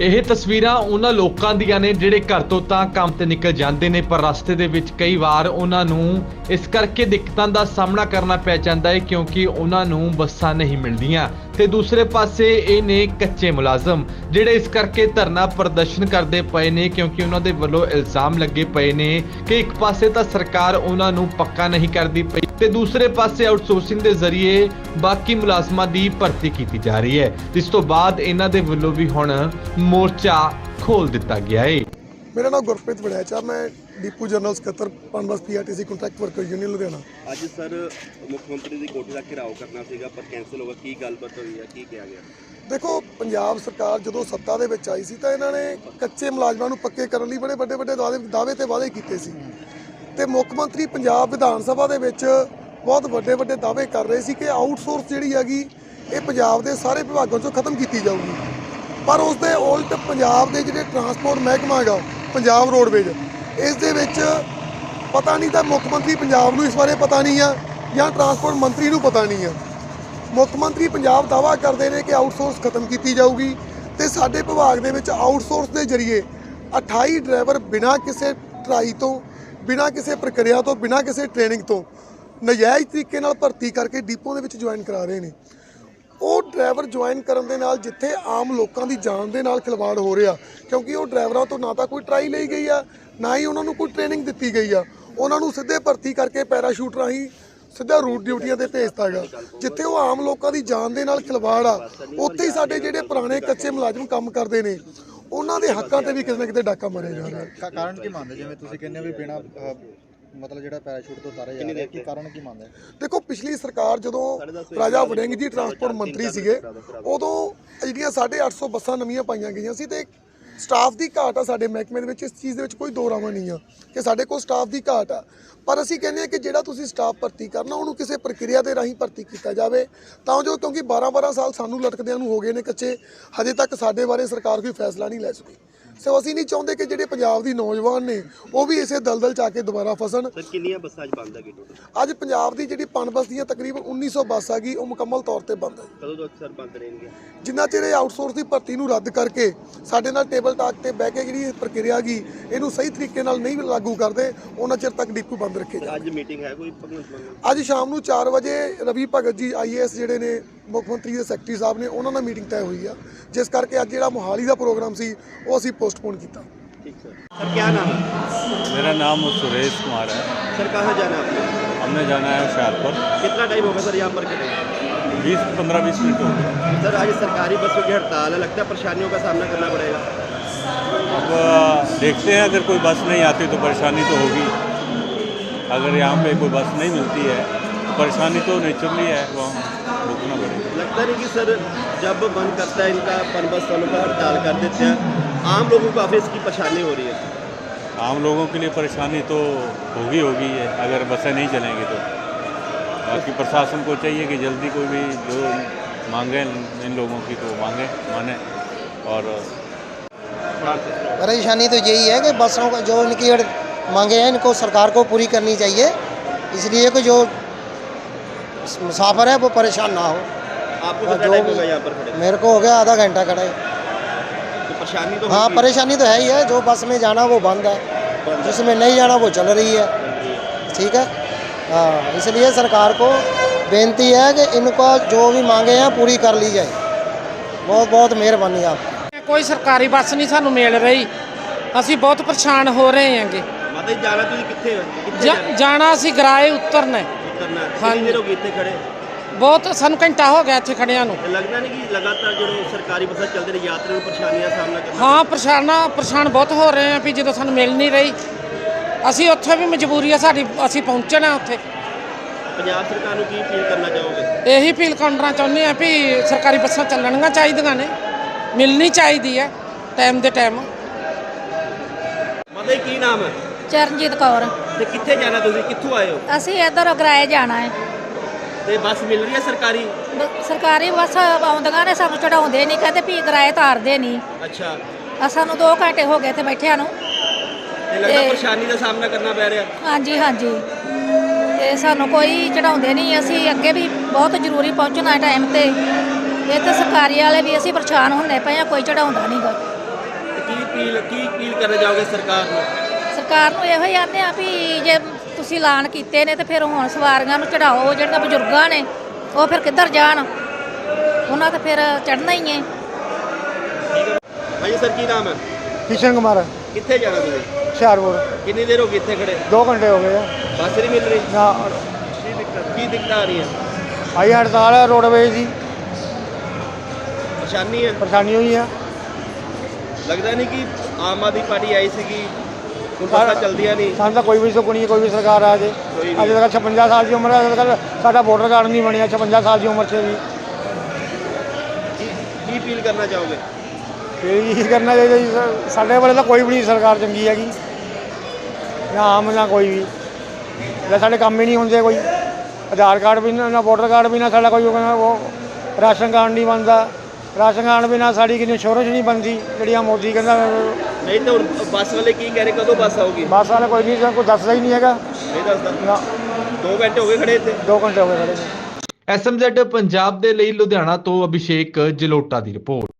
ਇਹ ਤਸਵੀਰਾਂ ਉਹਨਾਂ ਲੋਕਾਂ ਦੀਆਂ ਨੇ ਜਿਹੜੇ ਘਰ ਤੋਂ ਤਾਂ ਕੰਮ ਤੇ ਨਿਕਲ ਜਾਂਦੇ ਨੇ, ਪਰ ਰਸਤੇ ਦੇ ਵਿੱਚ ਕਈ ਵਾਰ ਉਹਨਾਂ ਨੂੰ ਇਸ ਕਰਕੇ ਦਿੱਕਤਾਂ ਦਾ ਸਾਹਮਣਾ ਕਰਨਾ ਪੈ ਜਾਂਦਾ ਹੈ ਕਿਉਂਕਿ ਉਹਨਾਂ ਨੂੰ ਬੱਸਾਂ ਨਹੀਂ ਮਿਲਦੀਆਂ। ਤੇ ਦੂਸਰੇ ਪਾਸੇ ਇਹ ਨੇ ਕੱਚੇ ਮੁਲਾਜ਼ਮ, ਜਿਹੜੇ ਇਸ ਕਰਕੇ ਧਰਨਾ ਪ੍ਰਦਰਸ਼ਨ ਕਰਦੇ ਪਏ ਨੇ ਕਿਉਂਕਿ ਉਹਨਾਂ ਦੇ ਵੱਲੋਂ ਇਲਜ਼ਾਮ ਲੱਗੇ ਪਏ ਨੇ ਕਿ ਇੱਕ ਪਾਸੇ ਤਾਂ ਸਰਕਾਰ ਉਹਨਾਂ ਨੂੰ ਪੱਕਾ ਨਹੀਂ ਕਰਦੀ ਪਈ ਤੇ ਦੂਸਰੇ ਪਾਸੇ ਆਊਟਸੋਰਸਿੰਗ ਦੇ ਜ਼ਰੀਏ ਬਾਕੀ ਮੁਲਾਜ਼ਮਾਂ ਦੀ ਭਰਤੀ ਕੀਤੀ ਜਾ ਰਹੀ ਹੈ। ਜਿਸ ਤੋਂ ਬਾਅਦ ਇਹਨਾਂ ਦੇ ਵੱਲੋਂ ਵੀ ਹੁਣ ਮੋਰਚਾ ਖੋਲ ਦਿੱਤਾ ਗਿਆ ਹੈ ਮੇਰਾ ਨਾਮ ਗੁਰਪ੍ਰੀਤ ਵੜੈਚਾ, ਮੈਂ ਡੀਪੂ ਜਨਰਲ ਸਕੱਤਰ PUNBUS PRTC contract worker union Ludhiana. ਅੱਜ ਸਰ ਮੁੱਖ ਮੰਤਰੀ ਦੀ ਕੋਠੀ ਦਾ ਘਿਰਾਓ ਕਰਨਾ ਸੀਗਾ ਪਰ ਕੈਂਸਲ ਹੋ ਗਿਆ। ਕੀ ਗੱਲਬਾਤ ਹੋਈ ਹੈ? ਕੀ ਕਿਹਾ ਗਿਆ? ਦੇਖੋ ਪੰਜਾਬ ਸਰਕਾਰ ਜਦੋਂ ਸੱਤਾ ਦੇ ਵਿੱਚ ਆਈ ਸੀ ਤਾਂ ਇਹਨਾਂ ਨੇ ਕੱਚੇ ਮੁਲਾਜ਼ਮਾਂ ਨੂੰ ਪੱਕੇ ਕਰਨ ਲਈ ਬੜੇ ਵੱਡੇ ਵੱਡੇ ਦਾਅਵੇ ਦਾਅਵੇ ਤੇ ਵਾਅਦੇ ਕੀਤੇ ਸੀ। ਤੇ ਮੁੱਖ ਮੰਤਰੀ ਪੰਜਾਬ ਵਿਧਾਨ ਸਭਾ ਦੇ ਵਿੱਚ ਬਹੁਤ ਵੱਡੇ ਵੱਡੇ ਦਾਅਵੇ ਕਰ ਰਹੇ ਸੀ ਕਿ ਆਊਟਸੋਰਸ ਜਿਹੜੀ ਹੈਗੀ ਇਹ ਪੰਜਾਬ ਦੇ ਸਾਰੇ ਵਿਭਾਗਾਂ ਚੋਂ ਖਤਮ ਕੀਤੀ ਜਾਊਗੀ। ਪਰ ਉਸ ਦੇ ਉਲਟ ਪੰਜਾਬ ਦੇ ਜਿਹੜੇ ਟਰਾਂਸਪੋਰਟ ਮਹਿਕਮਾ ਹੈਗਾ ਪੰਜਾਬ ਰੋਡਵੇਜ਼ ਇਸ ਦੇ ਵਿੱਚ ਪਤਾ ਨਹੀਂ ਤਾਂ ਮੁੱਖ ਮੰਤਰੀ ਪੰਜਾਬ ਨੂੰ ਇਸ ਬਾਰੇ ਪਤਾ ਨਹੀਂ ਆ ਜਾਂ ਟਰਾਂਸਪੋਰਟ ਮੰਤਰੀ ਨੂੰ ਪਤਾ ਨਹੀਂ ਆ। ਮੁੱਖ ਮੰਤਰੀ ਪੰਜਾਬ ਦਾਵਾ ਕਰਦੇ ਨੇ ਕਿ ਆਊਟਸੋਰਸ ਖਤਮ ਕੀਤੀ ਜਾਊਗੀ ਤੇ ਸਾਡੇ ਵਿਭਾਗ ਦੇ ਵਿੱਚ ਆਊਟਸੋਰਸ ਦੇ ਜ਼ਰੀਏ 28 ਡਰਾਈਵਰ ਬਿਨਾਂ ਕਿਸੇ ਟਰਾਈ ਤੋਂ, ਬਿਨਾਂ ਕਿਸੇ ਪ੍ਰਕਿਰਿਆ ਤੋਂ, ਬਿਨਾਂ ਕਿਸੇ ਟ੍ਰੇਨਿੰਗ ਤੋਂ ਨਜਾਇਜ਼ ਤਰੀਕੇ ਨਾਲ ਭਰਤੀ ਕਰਕੇ ਡਿਪੋ ਦੇ ਵਿੱਚ ਜੁਆਇਨ ਕਰਾ ਰਹੇ ਨੇ। ਉਹ ਡਰਾਈਵਰ ਜੁਆਇਨ ਕਰਨ ਦੇ ਨਾਲ ਜਿੱਥੇ ਆਮ ਲੋਕਾਂ ਦੀ ਜਾਨ ਦੇ ਨਾਲ ਖਿਲਵਾੜ ਹੋ ਰਿਹਾ, ਕਿਉਂਕਿ ਉਹ ਡਰਾਈਵਰਾਂ ਤੋਂ ਨਾ ਤਾਂ ਕੋਈ ਟਰਾਈ ਲਈ ਗਈ ਆ, ਨਾ ਹੀ ਉਹਨਾਂ ਨੂੰ ਕੋਈ ਟ੍ਰੇਨਿੰਗ ਦਿੱਤੀ ਗਈ ਆ। ਉਹਨਾਂ ਨੂੰ ਸਿੱਧੇ ਭਰਤੀ ਕਰਕੇ ਪੈਰਾਸ਼ੂਟ ਰਾਹੀਂ ਸਿੱਧਾ ਰੂਟ ਡਿਊਟੀਆਂ ਤੇ ਭੇਜਤਾ ਗਿਆ ਜਿੱਥੇ ਉਹ ਆਮ ਲੋਕਾਂ ਦੀ ਜਾਨ ਦੇ ਨਾਲ ਖਿਲਵਾੜ ਆ, ਉੱਥੇ ਹੀ ਸਾਡੇ ਜਿਹੜੇ ਪੁਰਾਣੇ ਕੱਚੇ ਮੁਲਾਜ਼ਮ ਕੰਮ ਕਰਦੇ ਨੇ, ਉਹਨਾਂ ਦੇ ਹੱਕਾਂ ਤੇ ਵੀ ਕਿਤੇ ਨਾ ਕਿਤੇ ਡਾਕਾ ਮਾਰਿਆ ਜਾ ਰਿਹਾ। ਕਾਰਨ ਕੀ ਮੰਨਦੇ? ਜਿਵੇਂ ਤੁਸੀਂ ਕਹਿੰਦੇ ਵੀ ਬਿਨਾ ਮਤਲਬ ਜਿਹੜਾ ਪੈਰਾਸ਼ੂਟ ਤੋਂ ਉਤਾਰਿਆ ਜਾ ਰਿਹਾ ਕੀ ਕਾਰਨ ਕੀ ਮੰਨਦੇ ਦੇਖੋ ਪਿਛਲੀ ਸਰਕਾਰ ਜਦੋਂ ਰਾਜਾ ਵੜਿੰਗ ਜੀ ਟਰਾਂਸਪੋਰਟ ਮੰਤਰੀ ਸੀਗੇ ਉਦੋਂ ਜਿਹੜੀਆਂ 850 ਬੱਸਾਂ ਨਵੀਆਂ ਪਾਈਆਂ ਗਈਆਂ ਸੀ ਤੇ ਸਟਾਫ ਦੀ ਘਾਟ ਆ ਸਾਡੇ ਮਹਿਕਮੇ ਦੇ ਵਿੱਚ ਇਸ ਚੀਜ਼ ਦੇ ਵਿੱਚ ਕੋਈ ਦੋ ਰਾਵਾਂ ਨਹੀਂ ਆ ਕਿ ਸਾਡੇ ਕੋਲ ਸਟਾਫ ਦੀ ਘਾਟ ਆ। ਪਰ ਅਸੀਂ ਕਹਿੰਦੇ ਆ ਕਿ ਜਿਹੜਾ ਤੁਸੀਂ ਸਟਾਫ ਭਰਤੀ ਕਰਨਾ ਉਹਨੂੰ ਕਿਸੇ ਪ੍ਰਕਿਰਿਆ ਦੇ ਰਾਹੀਂ ਭਰਤੀ ਕੀਤਾ ਜਾਵੇ। ਤਾਂ ਜੋ ਕਿਉਂਕਿ 12-12 ਸਾਲ ਸਾਨੂੰ ਲਟਕਦਿਆਂ ਨੂੰ ਹੋ ਗਏ ਨੇ ਕੱਚੇ ਹਜੇ ਤੱਕ ਸਾਡੇ ਬਾਰੇ ਸਰਕਾਰ ਕੋਈ ਫੈਸਲਾ ਨਹੀਂ ਲੈ ਸਕੀ। ਸੋ ਅਸੀਂ ਨਹੀਂ ਚਾਹੁੰਦੇ ਕਿ ਜਿਹੜੇ ਪੰਜਾਬ ਦੀ ਨੌਜਵਾਨ ਨੇ ਉਹ ਵੀ ਇਸੇ ਦਲਦਲ ਚ ਆ ਕੇ ਦੁਬਾਰਾ ਫਸਣ। ਸਰ ਕਿੰਨੀਆਂ ਬੱਸਾਂ ਅੱਜ ਬੰਦ ਹੈਗੀ ਟੋਟਲ ਅੱਜ ਪੰਜਾਬ ਦੀ ਜਿਹੜੀ ਪਨਬਸ ਦੀਆਂ ਤਕਰੀਬਨ 1900 ਬੱਸ ਹੈਗੀ ਉਹ ਮੁਕੰਮਲ ਤੌਰ ਤੇ ਬੰਦ ਹੈ ਕਦੋਂ ਤੋਂ ਸਰ ਬੰਦ ਰਹਿਣਗੇ ਜਿੰਨਾ ਚਿਰ ਇਹ ਆਊਟਸੋਰਸ ਦੀ ਭਰਤੀ ਨੂੰ ਰੱਦ ਕਰਕੇ ਸਾਡੇ ਨਾਲ ਟੇਬਲ ਟਾਕ ਤੇ ਬਹਿ ਕੇ ਜਿਹੜੀ ਪ੍ਰਕਿਰਿਆ ਗਈ ਇਹਨੂੰ ਸਹੀ ਤਰੀਕੇ ਨਾਲ ਨਹੀਂ ਲਾਗੂ ਕਰਦੇ ਉਹਨਾਂ ਚਿਰ ਤੱਕ ਡਿਪੂ ਬੰਦ ਰੱਖੇ ਅੱਜ ਮੀਟਿੰਗ ਹੈ ਕੋਈ ਭਗਵੰਤ ਮਾਨ ਨਾਲ? ਅੱਜ ਸ਼ਾਮ ਨੂੰ 4 ਵਜੇ ਰਵੀ ਭਗਤ ਜੀ ਆਈਏਐਸ ਜਿਹੜੇ ਨੇ ਮੁੱਖ ਮੰਤਰੀ ਦੇ ਸੈਕਟਰੀ ਸਾਹਿਬ ਨੇ ਉਹਨਾਂ ਨਾਲ ਮੀਟਿੰਗ ਤੈਅ ਹੋਈ ਆ ਜਿਸ ਕਰਕੇ ਅੱਜ ਜਿਹੜਾ ਮੋਹਾਲੀ ਦਾ ਪ੍ਰੋਗਰਾਮ ਸੀ ਉਹ ਅਸੀਂ ਪੋਸਟਪੋਨ ਕੀਤਾ ठीक सर सर क्या नाम है मेरा नाम सुरेश कुमार है सर कहाँ जाना है आपको हमने जाना है होशियारपुर कितना टाइम होगा सर यहाँ पर खड़े बीस पंद्रह बीस मिनट हो गए सर आज सरकारी बसों की हड़ताल है लगता है परेशानियों का सामना करना पड़ेगा अब अ, देखते हैं अगर कोई बस नहीं आती तो परेशानी तो होगी अगर यहाँ पे कोई बस नहीं मिलती है तो परेशानी तो नेचुरली है वो रुकना पड़ेगा। लगता नहीं कि सर जब बंद करता है इनका पन बस वालों का हड़ताल कर देते हैं आम लोगों को काफ़ी इसकी परेशानी हो रही है? आम लोगों के लिए परेशानी तो होगी होगी है अगर बसें नहीं चलेंगी तो। बाकी प्रशासन को चाहिए कि जल्दी कोई भी जो मांगे इन लोगों की तो मांगे माने और परेशानी तो यही है कि बसों का जो इनकी मांगे हैं इनको सरकार को पूरी करनी चाहिए। इसलिए कि जो मुसाफर है वो परेशान ना हो आपको हाँ, कितना जो टाइम भी- होगा यहाँ पर खड़े मेरे को हो गया आधा घंटा खड़ा है तो परेशानी तो हाँ होगी। परेशानी तो है ही है जो बस में जाना वो बंद है जिसमें नहीं जाना वो चल रही है ठीक है हाँ इसलिए सरकार को बेनती है कि इनको जो भी मांगे हैं पूरी कर ली जाए बहुत बहुत मेहरबानी आपकी ਕੋਈ ਸਰਕਾਰੀ ਬੱਸ ਨਹੀਂ ਸਾਨੂੰ ਮਿਲ ਰਹੀ ਅਸੀਂ ਬਹੁਤ ਪਰੇਸ਼ਾਨ ਹੋ ਰਹੇ ਹਾਂਗੇ ਮਾਤਾ ਜੀ ਜਾਣਾ ਤੁਸੀਂ ਕਿੱਥੇ ਹੋ ਕਿੱਥੇ ਜਾ- ਜਾਣਾ ਜਾਣਾ ਅਸੀਂ ਗਰਾਏ ਉਤਰਨਾ ਹੈ। ਕਰਨਾ ਹਾਂਜੀ। ਦੇਰ ਹੋ ਗਈ ਇੱਥੇ ਖੜੇ? ਬਹੁਤ ਸਾਨੂੰ ਘੰਟਾ ਹੋ ਗਿਆ ਇੱਥੇ ਖੜਿਆਂ ਨੂੰ। ਲੱਗਦਾ ਨਹੀਂ ਕਿ ਲਗਾਤਾਰ ਜਿਹੜੇ ਸਰਕਾਰੀ ਬੱਸਾਂ ਚੱਲਦੇ ਨੇ ਯਾਤਰੀ ਨੂੰ ਪਰੇਸ਼ਾਨੀਆਂ ਦਾ ਸਾਹਮਣਾ ਕਰਨਾ ਹਾਂ ਪਰੇਸ਼ਾਨਾ ਪਰੇਸ਼ਾਨ ਬਹੁਤ ਹੋ ਰਹੇ ਹਾਂ ਵੀ ਜਦੋਂ ਸਾਨੂੰ ਮਿਲ ਨਹੀਂ ਰਹੀ। ਅਸੀਂ ਉੱਥੇ ਵੀ ਮਜਬੂਰੀ ਆ ਸਾਡੀ ਅਸੀਂ ਪਹੁੰਚਣਾ ਉੱਥੇ। ਪੰਜਾਬ ਸਰਕਾਰ ਨੂੰ ਕੀ ਅਪੀਲ ਕਰਨਾ ਚਾਹੋਗੇ? ਇਹੀ ਫੀਲ ਕਰਨਾ ਚਾਹੁੰਦੇ ਆ ਵੀ ਸਰਕਾਰੀ ਬੱਸਾਂ ਚੱਲਣੀਆਂ ਚਾਹੀਦੀਆਂ ਨੇ। ਮਿਲਣੀ ਚਾਹੀਦੀ ਹੈ ਟਾਈਮ ਦੇ ਟਾਈਮ। ਮਾਤਾ ਕੀ ਨਾਮ ਹੈ? ਚਰਨਜੀਤ ਕੌਰ। ਤੇ ਕਿੱਥੇ ਜਾਣਾ ਤੁਸੀਂ? ਕਿੱਥੋਂ ਆਏ ਹੋ? ਅਸੀਂ ਇੱਧਰ ਗਰਾਏ ਜਾਣਾ ਹੈ। ਤੇ ਬੱਸ ਮਿਲ ਰਹੀ ਹੈ ਸਰਕਾਰੀ? ਬ- ਸਰਕਾਰੀ ਬੱਸ ਆਉਂਦੀਆਂ ਨੇ ਸਾਨੂੰ ਚੜਾਉਂਦੇ ਨਹੀਂ ਕਹਿੰਦੇ ਵੀ ਗਰਾਏ ਤਾਰਦੇ ਨਹੀਂ। ਅੱਛਾ। ਆ ਸਾਨੂੰ 2 ਘੰਟੇ ਹੋ ਗਏ ਤੇ ਬੈਠਿਆਂ ਨੂੰ। ਤੇ ਲੱਗਦਾ ਤੇ- ਪਰੇਸ਼ਾਨੀ ਦਾ ਸਾਹਮਣਾ ਕਰਨਾ ਪੈ ਰਿਹਾ। ਹਾਂਜੀ ਹਾਂਜੀ। ਤੇ ਸਾਨੂੰ ਕੋਈ ਚੜਾਉਂਦੇ ਨਹੀਂ ਅਸੀਂ ਅੱਗੇ ਵੀ ਬਹੁਤ ਜ਼ਰੂਰੀ ਪਹੁੰਚਣਾ ਹੈ ਟਾਈਮ ਤੇ। ਇਹ ਤਾਂ ਸਰਕਾਰੀ ਵਾਲੇ ਵੀ ਅਸੀਂ ਪਰੇਸ਼ਾਨ ਹੁੰਦੇ ਪਏ ਆ ਕੋਈ ਚੜਾਉਂਦਾ ਨਹੀਂਗਾ ਕੀ ਅਪੀਲ ਕੀ ਅਪੀਲ ਕਰਨਾ ਚਾਹੋਗੇ ਸਰਕਾਰ ਨੂੰ? ਸਰਕਾਰ ਨੂੰ ਇਹੋ ਹੀ ਆਨੇ ਆ ਵੀ ਜੇ ਤੁਸੀਂ ਐਲਾਨ ਕੀਤੇ ਨੇ ਤੇ ਫਿਰ ਹੁਣ ਸਵਾਰੀਆਂ ਨੂੰ ਚੜਾਓ ਜਿਹੜੀਆਂ ਬਜ਼ੁਰਗਾਂ ਨੇ ਉਹ ਫਿਰ ਕਿੱਧਰ ਜਾਣ? ਉਹਨਾਂ ਤੇ ਫਿਰ ਚੜਨਾ ਹੀ ਹੈ। ਹਾਂਜੀ ਸਰ ਕੀ ਨਾਮ ਹੈ? ਕਿਸ਼ਨ ਕੁਮਾਰ। ਕਿੱਥੇ ਜਾਣਾ ਤੁਸੀਂ? ਹੁਸ਼ਿਆਰਪੁਰ। ਕਿੰਨੀ ਦੇਰ ਹੋ ਗਈ ਇੱਥੇ ਖੜੇ? 2 ਘੰਟੇ ਹੋ ਗਏ ਆ। ਬੱਸ ਨਹੀਂ ਮਿਲ ਰਹੀ? ਨਾ। ਕੀ ਦਿੱਕਤ ਕੀ ਦਿੱਕਤ ਆ ਰਹੀ ਹੈ? ਆਈ ਹੜਤਾਲ ਹੈ ਰੋਡਵੇਜ਼ ਦੀ। ਪਰੇਸ਼ਾਨੀ ਹੈ? ਪਰੇਸ਼ਾਨੀ ਹੋਈ ਆ। ਲੱਗਦਾ ਨਹੀਂ ਕਿ ਆਮ ਆਦਮੀ ਪਾਰਟੀ ਆਈ ਸੀਗੀ। ਹੁਣ ਬੱਸਾਂ ਚੱਲਦੀਆਂ ਨਹੀਂ। ਸਾਨੂੰ ਤਾਂ ਕੋਈ ਵੀ ਸੁੱਖ ਨਹੀਂ ਕੋਈ ਵੀ ਸਰਕਾਰ ਆ ਜੇ। ਅਜੇ ਤੱਕ 56 ਸਾਲ ਦੀ ਉਮਰ ਹੈ ਅਜੇ ਤੱਕ ਸਾਡਾ ਵੋਟਰ ਕਾਰਡ ਨਹੀਂ ਬਣਿਆ 56 ਸਾਲ ਦੀ ਉਮਰ 'ਚ ਵੀ। ਕੀ ਕੀ ਅਪੀਲ ਕਰਨਾ ਚਾਹੋਗੇ? ਫਿਰ ਇਹੀ ਕਰਨਾ ਚਾਹੀਦਾ ਜੀ ਸਰ। ਸਾਡੇ ਵਾਲੇ ਤਾਂ ਕੋਈ ਵੀ ਨਹੀਂ ਸਰਕਾਰ ਚੰਗੀ ਹੈਗੀ। ਨਾ ਆਮ ਨਾ ਕੋਈ ਵੀ। ਲੈ ਸਾਡੇ ਕੰਮ ਹੀ ਨਹੀਂ ਹੁੰਦੇ ਕੋਈ ਆਧਾਰ ਕਾਰਡ ਵੀ ਨਾ ਨਾ ਵੋਟਰ ਕਾਰਡ ਵੀ ਨਾ ਸਾਡਾ ਕੋਈ ਉਹ ਕਹਿੰਦਾ ਉਹ ਰਾਸ਼ਨ ਕਾਰਡ ਨਹੀਂ ਬਣਦਾ। ਰਾਸ਼ਨ ਕਾਰਡ ਵੀ ਨਾ ਸਾਡੀ ਕਿੰਨੀ ਇੰਸ਼ੋਰੈਂਸ ਨਹੀਂ ਬਣਦੀ ਜਿਹੜੀ ਆ ਮੋਦੀ ਕਹਿੰਦਾ ਨਹੀਂ ਤਾਂ ਹੁਣ ਬੱਸ ਵਾਲੇ ਕੀ ਕਹਿ ਰਹੇ ਕਦੋਂ ਬੱਸ ਆਊਗੀ? ਬੱਸ ਵਾਲਾ ਕੋਈ ਨਹੀਂ ਕੋਈ ਦੱਸਦਾ ਹੀ ਨਹੀਂ ਹੈਗਾ। ਨਹੀਂ ਦੱਸਦਾ। ਨਾ। 2 ਘੰਟੇ ਹੋ ਗਏ ਖੜੇ ਇੱਥੇ? 2 ਘੰਟੇ ਹੋ ਗਏ ਖੜੇ। ਨੂੰ। ਐਸਐਮਜ਼ੈਡ ਪੰਜਾਬ ਦੇ ਲਈ ਲੁਧਿਆਣਾ ਤੋਂ ਅਭਿਸ਼ੇਕ ਜਲੋਟਾ ਦੀ ਰਿਪੋਰਟ।